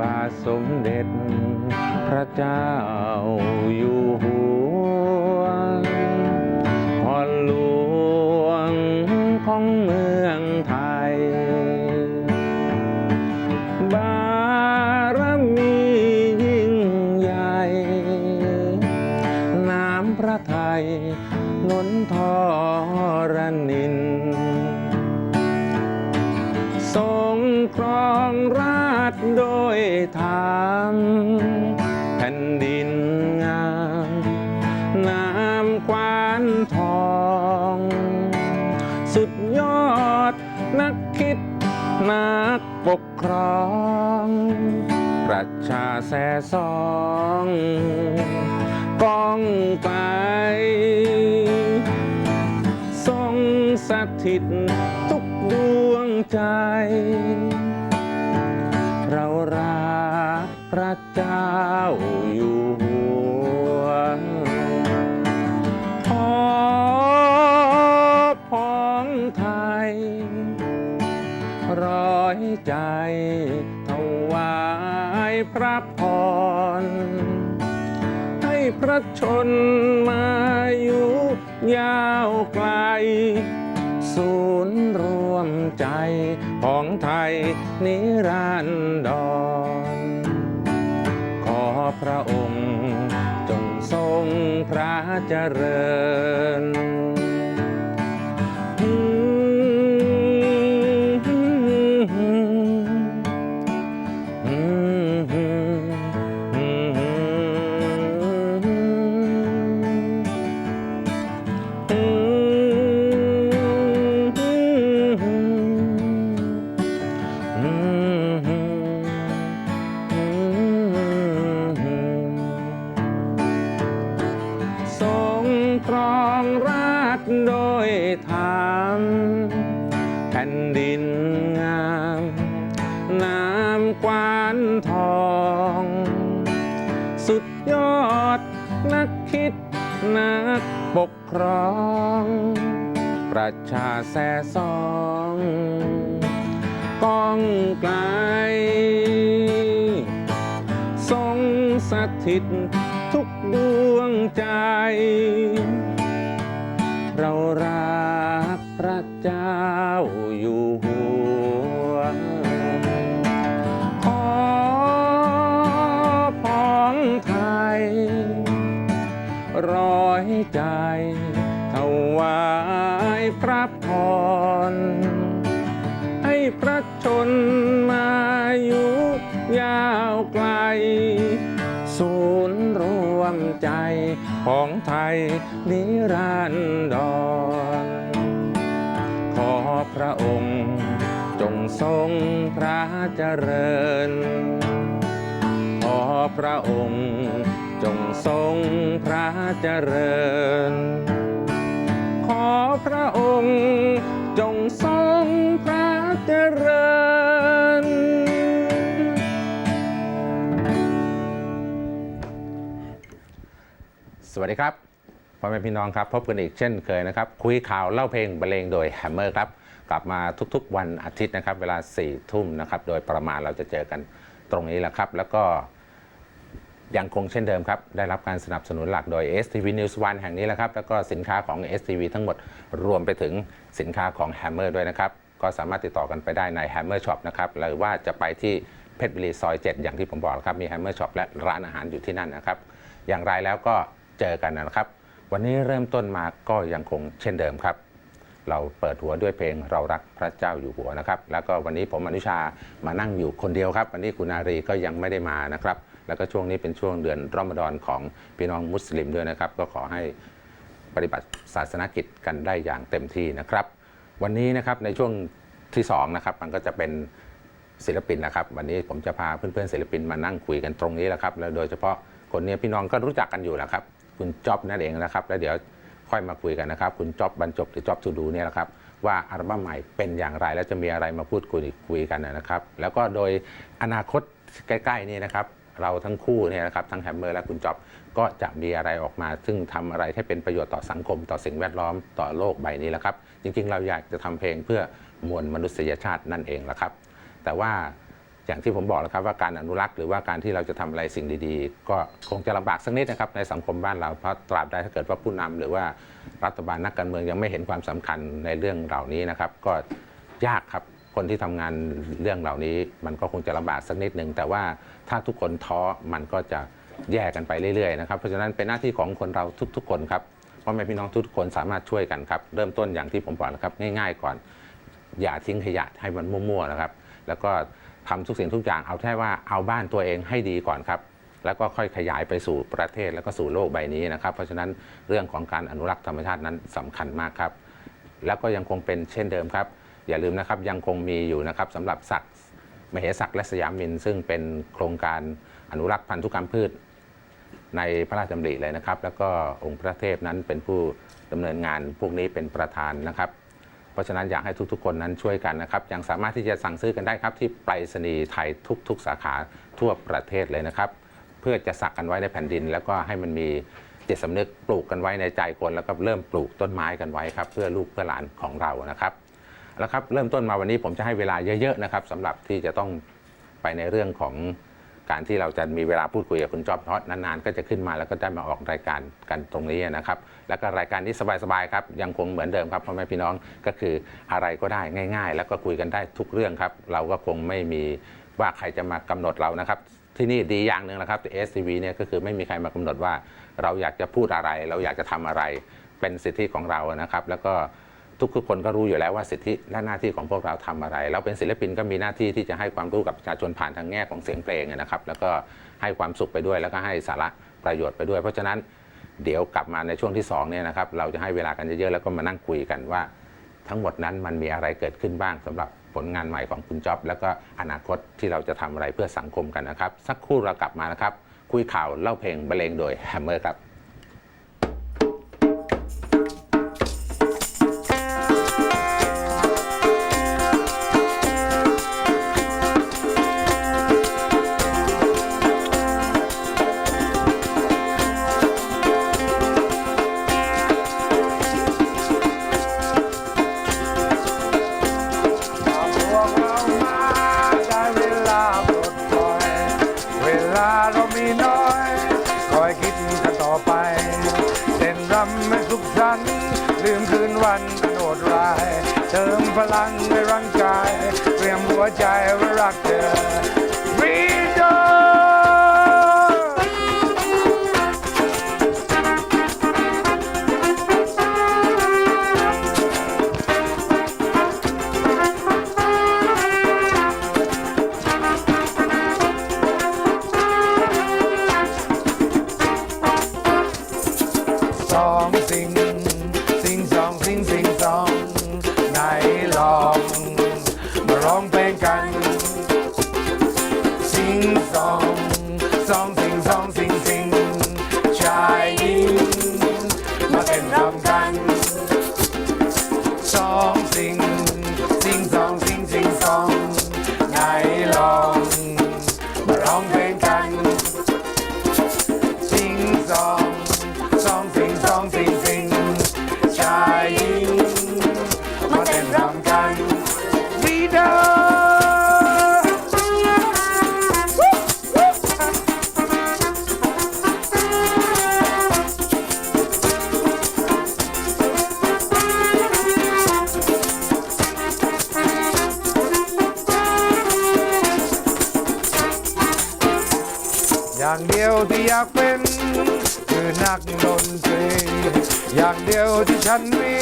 บาสมเด็จ พระเจ้าอยู่หัวพอหลวงของเมืองไทย บารมียิ่งใหญ่ น้ำพระไทยล้นทอรนิน ยธรรมแผ่นดินงามน้ำควานทอง สุดยอดนักคิดนักปกครองประชาแซ่ซองกองไกลทรงสถิตทุกดวงใจ พระเจ้าอยู่หัวพอพ้องไทย ร้อยใจถวายพระพร ให้พระชนมาอยู่ยาวไกลศูนย์รวมใจของไทยนิรันดร พระองค์ จงทรงพระเจริญ นักคิดนักปกครอง ประชาแซ่ซองกองไกลทรงสถิตทุกดวงใจ เรารักพระเจ้าอยู่ ของไทยนิรันดร ขอพระองค์จงทรงพระเจริญ ขอพระองค์จงทรงพระเจริญ ขอพระองค์จงทรง สวัสดีครับพ่อแม่พี่น้องครับพบกันอีกเช่นเคยนะครับคุยข่าวเล่าเพลงบรรเลงโดยแฮมเมอร์ครับกลับมาทุกๆวันอาทิตย์นะครับ เวลา4ี่ทุ่มนะครับโดยประมาณเราจะเจอกันตรงนี้แหละครับ แล้วก็ยังคงเช่นเดิมครับ ได้รับการสนับสนุนหลักโดย STV News One แห่งนี้แหละครับ แล้วก็สินค้าของ STV ทั้งหมดรวมไปถึงสินค้าของ Hammer ด้วยนะครับ ก็สามารถติดต่อกันไปได้ใน Hammer Shop นะครับหรือว่าจะไปที่เพชรบุรีซอย 7 อย่างที่ผมบอกครับมี Hammer Shop และร้านอาหารอยู่ที่นั่นนะครับ อย่างไรแล้วก็ เจอกันนะครับ วันนี้เริ่มต้นมาก็ยังคงเช่นเดิมครับ เราเปิดหัวด้วยเพลงเรารักพระเจ้าอยู่หัวนะครับ แล้วก็วันนี้ผมอนุชามานั่งอยู่คนเดียวครับ วันนี้คุณนารีก็ยังไม่ได้มานะครับ แล้วก็ช่วงนี้เป็นช่วงเดือนรอมฎอนของพี่น้องมุสลิมด้วยนะครับ ก็ขอให้ปฏิบัติศาสนกิจกันได้อย่างเต็มที่นะครับ วันนี้นะครับในช่วงที่สองนะครับมันก็จะเป็นศิลปินนะครับ วันนี้ผมจะพาเพื่อนๆศิลปินมานั่งคุยกันตรงนี้แหละครับแล้วโดยเฉพาะคนนี้พี่น้องก็รู้จักกันอยู่แล้วครับ คุณจ๊อบนั่นเองนะครับ แล้วเดี๋ยวค่อยมาคุยกันนะครับ คุณจ๊อบบรรจบหรือจ๊อบทูดูเนี่ยแหละครับว่าอัลบั้มใหม่เป็นอย่างไร แล้วจะมีอะไรมาพูดคุยคุยกันนะครับ แล้วก็โดยอนาคตใกล้ๆนี่นะครับเราทั้งคู่เนี่ยนะครับทั้งแฮมเมอร์และคุณจ๊อบก็จะมีอะไรออกมา ซึ่งทำอะไรให้เป็นประโยชน์ต่อสังคม ต่อสิ่งแวดล้อมต่อโลกใบนี้แหละครับ จริงๆ เราอยากจะทำเพลงเพื่อมวลมนุษยชาตินั่นเองแหละครับ แต่ว่า อย่างที่ผมบอกแล้วครับว่าการอนุรักษ์หรือว่าการที่เราจะทำอะไรสิ่งดีๆ ก็คงจะลำบากสักนิดนะครับในสังคมบ้านเราเพราะตราบใดถ้าเกิดว่าผู้นำหรือว่ารัฐบาลนักการเมืองยังไม่เห็นความสำคัญในเรื่องเหล่านี้นะครับ ก็ยากครับคนที่ทำงานเรื่องเหล่านี้ มันก็คงจะลำบากสักนิดหนึ่งแต่ว่าถ้าทุกคนท้อมันก็จะแย่กันไปเรื่อยๆนะครับเพราะฉะนั้นเป็นหน้าที่ของคนเราทุกๆ คนครับพ่อแม่พี่น้องทุกๆคนสามารถช่วยกันครับเริ่มต้นอย่างที่ผมบอกนะครับง่าย ๆ ก่อน อย่าทิ้งขยะให้มันมั่วๆนะครับ แล้วก็ ทำทุกสิ่งทุกอย่างเอาแค่ว่าเอาบ้านตัวเองให้ดีก่อนครับ แล้วก็ค่อยขยายไปสู่ประเทศแล้วก็สู่โลกใบนี้นะครับ เพราะฉะนั้นเรื่องของการอนุรักษ์ธรรมชาตินั้นสำคัญมากครับ แล้วก็ยังคงเป็นเช่นเดิมครับ อย่าลืมนะครับยังคงมีอยู่นะครับสำหรับศักดิ์มเหสักและสยามินซึ่งเป็นโครงการอนุรักษ์พันธุกรรมพืช ในพระราชดำริเลยนะครับ แล้วก็องค์พระเทพนั้นเป็นผู้ดำเนินงานพวกนี้เป็นประธานนะครับ เพราะฉะนั้นอยากให้ทุกๆ คนนั้นช่วยกันนะครับยังสามารถที่จะสั่งซื้อกันได้ครับ ที่ไปรษณีย์ไทยทุก ๆ สาขาทั่วประเทศเลยนะครับ เพื่อจะสักกันไว้ในแผ่นดิน แล้วก็ให้มันมีจิตสำนึกปลูกกันไว้ในใจคน แล้วก็เริ่มปลูกต้นไม้กันไว้ครับ เพื่อลูกเพื่อหลานของเรานะครับแล้วครับเริ่มต้นมาวันนี้ผมจะให้เวลาเยอะๆนะครับสำหรับที่จะต้องไปในเรื่องของ การที่เราจะมีเวลาพูดคุยกับคุณจอบเพราะนานๆก็จะขึ้นมาแล้วก็ได้มาออกรายการกันตรงนี้นะครับ แล้วก็รายการนี้สบายๆครับยังคงเหมือนเดิมครับพ่อแม่พี่น้องก็คืออะไรก็ได้ง่าย ๆ แล้วก็คุยกันได้ทุกเรื่องครับ เราก็คงไม่มีว่าใครจะมากำหนดเรานะครับ ที่นี่ดีอย่างหนึ่งนะครับ STV เนี่ยก็คือไม่มีใครมากำหนดว่า เราอยากจะพูดอะไร เราอยากจะทำอะไรเป็นสิทธิของเรานะครับ แล้วก็ ทุกๆคนก็รู้อยู่แล้วว่าสิทธิและหน้าที่ของพวกเราทำอะไรเราเป็นศิลปินก็มีหน้าที่ที่จะให้ความรู้กับประชาชนผ่านทางแง่ของเสียงเพลงนะครับ แล้วก็ให้ความสุขไปด้วยแล้วก็ให้สาระประโยชน์ไปด้วย เพราะฉะนั้นเดี๋ยวกลับมาในช่วงที่สองเนี่ยนะครับเราจะให้เวลากันเยอะๆแล้วก็มานั่งคุยกันว่า ทั้งหมดนั้นมันมีอะไรเกิดขึ้นบ้างสำหรับผลงานใหม่ของคุณจ๊อบ แล้วก็อนาคตที่เราจะทำอะไรเพื่อสังคมกันนะครับ สักครู่เรากลับมานะครับ คุยข่าวเล่าเพลงบรรเลงโดยแฮมเมอร์ครับ যায় อย่างเดียวที่อยากเป็น คือนักดนตรี อย่างเดียวที่ฉันมี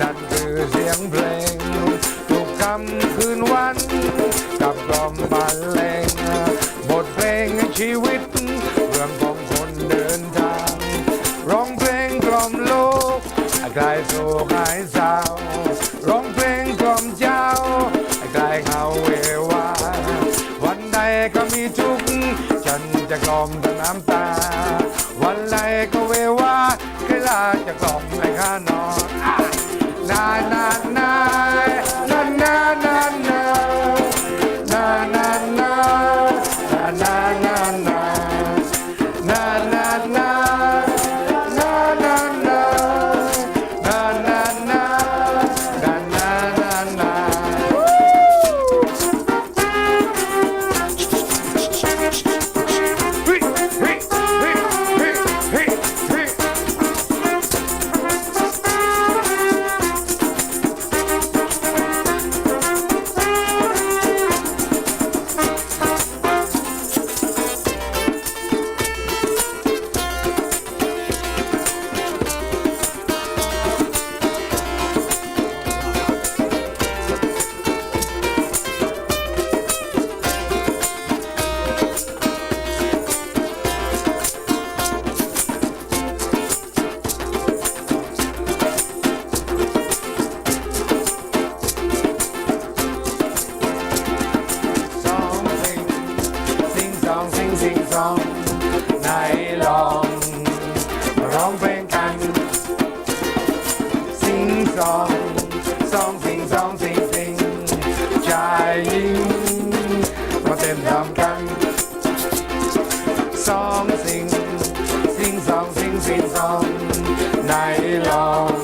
นั่นคือเสียงเพลง ทุกคำคืนวัน กับกลอมบรรเลงบทเพลงในชีวิต เรื่องของคนเดินทาง ร้องเพลงกล่อมโลกให้คลา song song sing song sing sing trying một đêm đầm căng song sing sing song sing sing song này lòng